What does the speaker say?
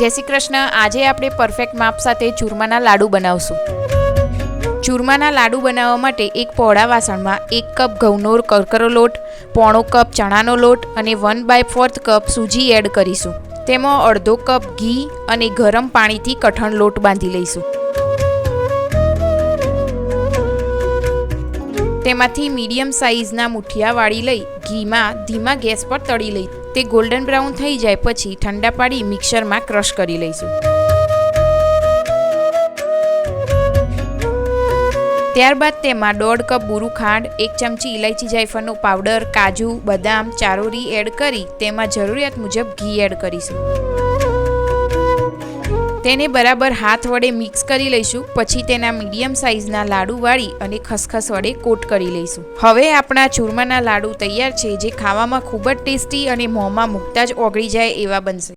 જય શ્રી કૃષ્ણ. આજે આપણે પરફેક્ટ માપ સાથે ચૂરમાના લાડુ બનાવશું. ચૂરમાના લાડુ બનાવવા માટે એક પહોળા વાસણમાં એક કપ ઘઉંનો કરકરો લોટ, પોણો કપ ચણાનો લોટ અને વન બાય ફોર્થ કપ સૂજી એડ કરીશું. તેમાં અડધો કપ ઘી અને ગરમ પાણીથી કઠણ લોટ બાંધી લઈશું. તેમાંથી મીડિયમ સાઇઝના મુઠિયા વાળી લઈ, ઘીમાં, ધીમા ગેસ પર તળી લઈ. તે ગોલ્ડન બ્રાઉન થઈ જાય પછી ઠંડા પાડી મિક્સરમાં ક્રશ કરી લઈશું. ત્યારબાદ તેમાં દોઢ કપ બુરુ ખાંડ, એક ચમચી ઇલાયચી જાયફળનો પાવડર, કાજુ, બદામ, ચારોરી એડ કરી તેમાં જરૂરિયાત મુજબ ઘી એડ કરીશું. તેને બરાબર હાથ વડે મિક્સ કરી લઈશું, પછી તેના મીડિયમ સાઇઝના લાડુ વાળી અને ખસખસ વડે કોટ કરી લઈશું. હવે આપણા ચૂરમાના લાડુ તૈયાર છે, જે ખાવામાં ખૂબ જ ટેસ્ટી અને મોંમાં મૂકતા જ ઓગળી જાય એવા બનશે.